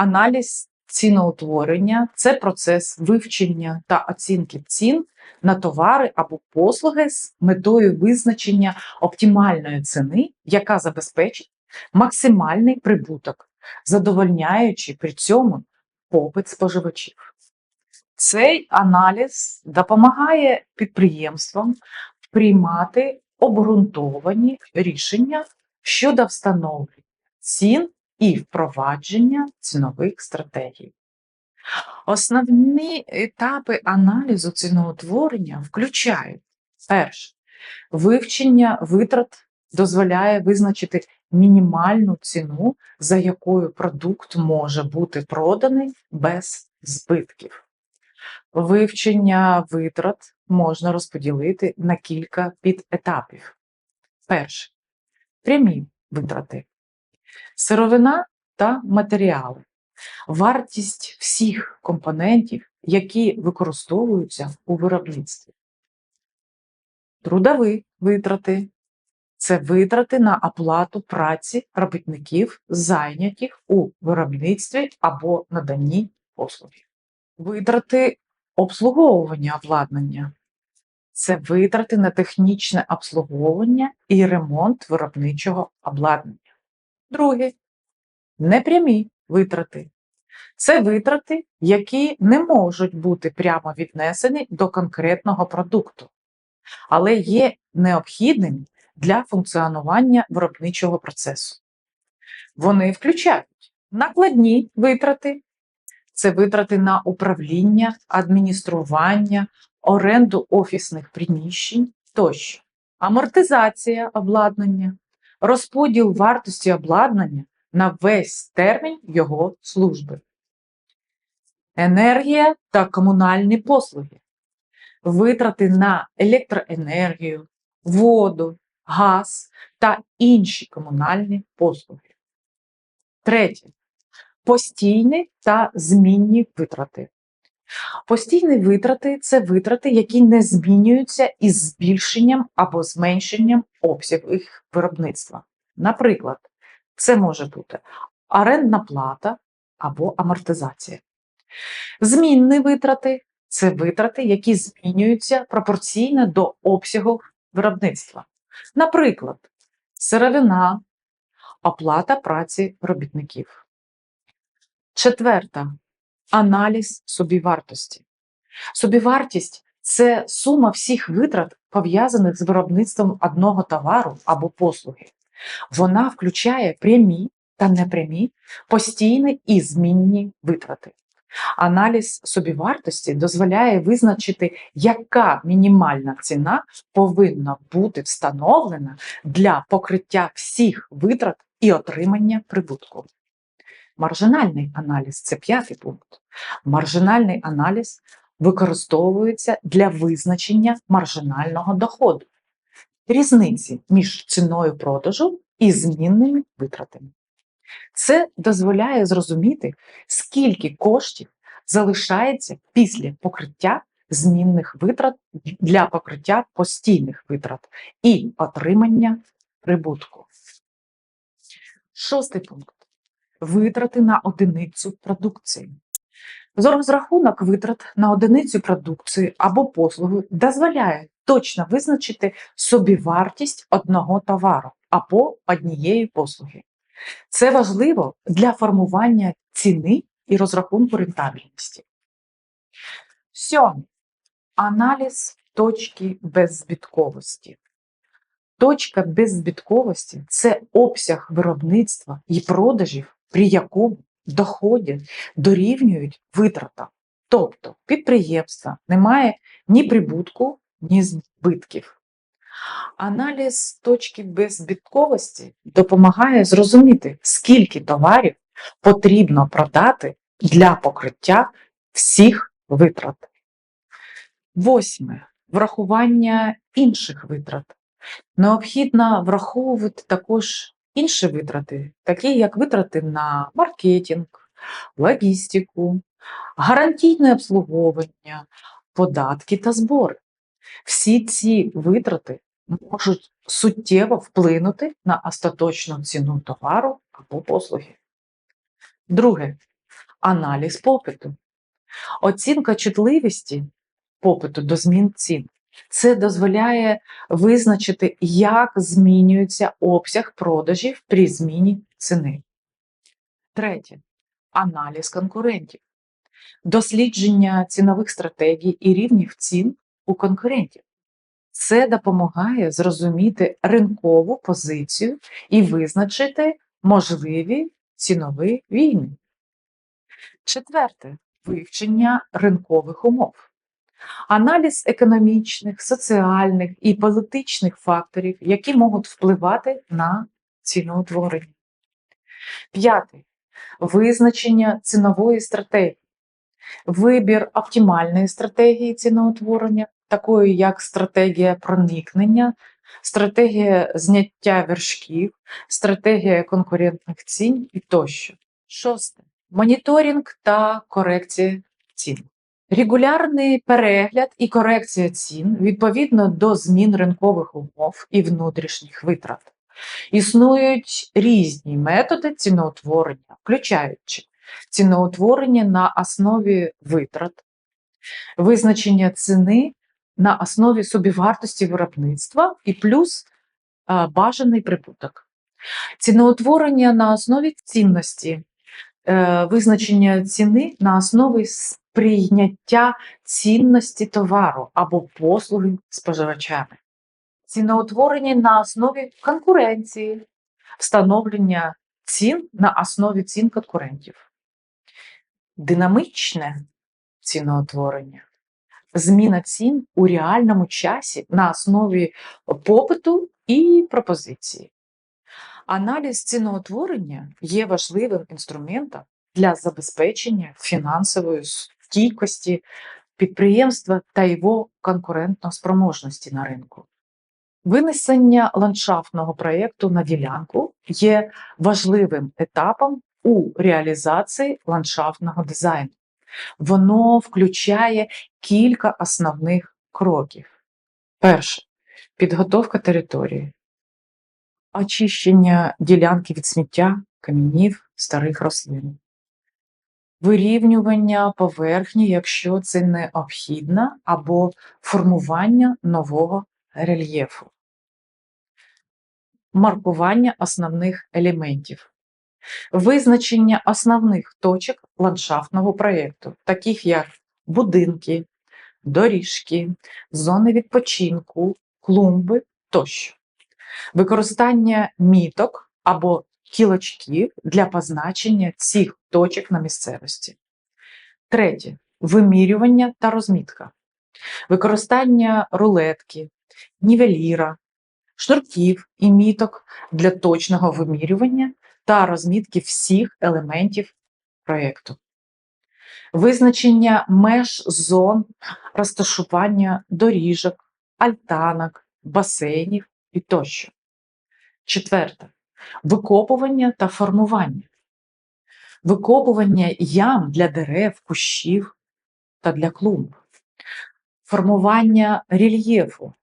Аналіз ціноутворення це процес вивчення та оцінки цін на товари або послуги з метою визначення оптимальної ціни, яка забезпечить максимальний прибуток, задовольняючи при цьому попит споживачів. Цей аналіз допомагає підприємствам приймати обґрунтовані рішення щодо встановлення цін і впровадження цінових стратегій. Основні етапи аналізу ціноутворення включають перше, вивчення витрат дозволяє визначити мінімальну ціну, за якою продукт може бути проданий без збитків. Вивчення витрат можна розподілити на кілька підетапів. Перше прямі витрати, сировина та матеріали, вартість всіх компонентів, які використовуються у виробництві. Трудові витрати це витрати на оплату праці робітників, зайнятих у виробництві або наданні послуги. Витрати обслуговування обладнання це витрати на технічне обслуговування і ремонт виробничого обладнання. Друге непрямі витрати. Це витрати, які не можуть бути прямо віднесені до конкретного продукту, але є необхідними для функціонування виробничого процесу. Вони включають накладні витрати, це витрати на управління, адміністрування, оренду офісних приміщень тощо, амортизація обладнання, розподіл вартості обладнання на весь термін його служби, енергія та комунальні послуги, витрати на електроенергію, воду, газ та інші комунальні послуги. Третє. Постійні та змінні витрати. Постійні витрати це витрати, які не змінюються із збільшенням або зменшенням обсягу їх виробництва. Наприклад, це може бути орендна плата або амортизація. Змінні витрати це витрати, які змінюються пропорційно до обсягу виробництва. Наприклад, сировина, оплата праці робітників. Четверта аналіз собівартості. Собівартість це сума всіх витрат, пов'язаних з виробництвом одного товару або послуги. Вона включає прямі та непрямі, постійні і змінні витрати. Аналіз собівартості дозволяє визначити, яка мінімальна ціна повинна бути встановлена для покриття всіх витрат і отримання прибутку. Маржинальний аналіз це п'ятий пункт. Маржинальний аналіз використовується для визначення маржинального доходу, різниці між ціною продажу і змінними витратами. Це дозволяє зрозуміти, скільки коштів залишається після покриття змінних витрат для покриття постійних витрат і отримання прибутку. Шостий пункт витрати на одиницю продукції. Розрахунок витрат на одиницю продукції або послуги дозволяє точно визначити собівартість одного товару або однієї послуги. Це важливо для формування ціни і розрахунку рентабельності. Сьомий. Аналіз точки беззбитковості. Точка беззбитковості це обсяг виробництва і продажів, при якому доходи дорівнюють витратам. Тобто підприємства немає ні прибутку, ні збитків. Аналіз точки беззбитковості допомагає зрозуміти, скільки товарів потрібно продати для покриття всіх витрат. Восьме. Врахування інших витрат. Необхідно враховувати також інші витрати, такі як витрати на маркетинг, логістику, гарантійне обслуговування, податки та збори. Всі ці витрати можуть суттєво вплинути на остаточну ціну товару або послуги. Друге аналіз попиту. Оцінка чутливості попиту до змін цін. Це дозволяє визначити, як змінюється обсяг продажів при зміні ціни. Третє аналіз конкурентів, дослідження цінових стратегій і рівнів цін у конкурентів. Це допомагає зрозуміти ринкову позицію і визначити можливі цінові війни. Четверте вивчення ринкових умов. Аналіз економічних, соціальних і політичних факторів, які можуть впливати на ціноутворення. П'яте визначення цінової стратегії, вибір оптимальної стратегії ціноутворення, такої як стратегія проникнення, стратегія зняття вершків, стратегія конкурентних цін і тощо. Шосте. Моніторинг та корекція цін. Регулярний перегляд і корекція цін відповідно до змін ринкових умов і внутрішніх витрат. Існують різні методи ціноутворення, включаючи ціноутворення на основі витрат, визначення ціни на основі собівартості виробництва і плюс бажаний прибуток. Ціноутворення на основі цінності, е, визначення ціни на основі сприйняття цінності товару або послуги споживачами. Ціноутворення на основі конкуренції, встановлення цін на основі цін конкурентів, динамічне ціноутворення, зміна цін у реальному часі на основі попиту і пропозиції. Аналіз ціноутворення є важливим інструментом для забезпечення фінансової стійкості підприємства та його конкурентноспроможності на ринку. Винесення ландшафтного проєкту на ділянку є важливим етапом у реалізації ландшафтного дизайну. Воно включає кілька основних кроків. Перше підготовка території, очищення ділянки від сміття, камінів, старих рослин, вирівнювання поверхні, якщо це необхідно, або формування нового рельєфу, маркування основних елементів, визначення основних точок ландшафтного проєкту, таких як будинки, доріжки, зони відпочинку, клумби тощо, використання міток або кілочків для позначення цих точок на місцевості. Третє вимірювання та розмітка використання рулетки, нівеліра, шнурків і міток для точного вимірювання та розмітки всіх елементів проєкту, визначення меж зон розташування доріжок, альтанок, басейнів і тощо. Четверте викопування та формування. Викопування ям для дерев, кущів та для клумб. Формування рельєфу,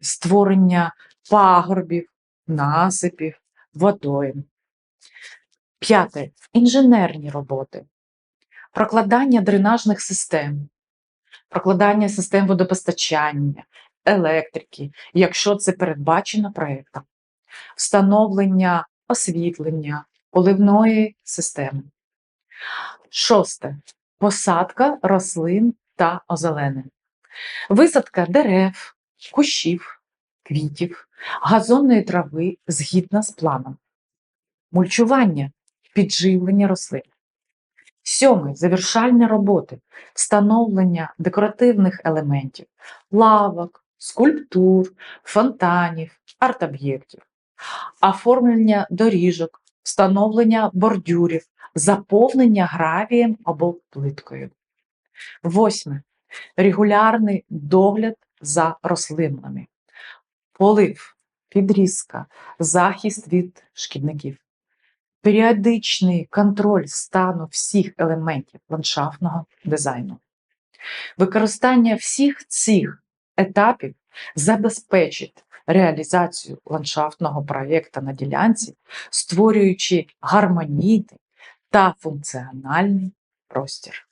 створення пагорбів, насипів, водойм. П'яте. Інженерні роботи, прокладання дренажних систем, прокладання систем водопостачання, електрики, якщо це передбачено проєктом, встановлення освітлення, поливної системи. Шосте посадка рослин та озеленень. Висадка дерев, кущів, квітів, газонної трави згідно з планом, мульчування, підживлення рослин. Сьомий завершальні роботи, встановлення декоративних елементів, лавок, скульптур, фонтанів, арт-об'єктів, оформлення доріжок, встановлення бордюрів, заповнення гравієм або плиткою. Восьме регулярний догляд за рослинами, полив, підрізка, захист від шкідників, періодичний контроль стану всіх елементів ландшафтного дизайну. Використання всіх цих етапів забезпечить реалізацію ландшафтного проєкту на ділянці, створюючи гармонійний та функціональний простір.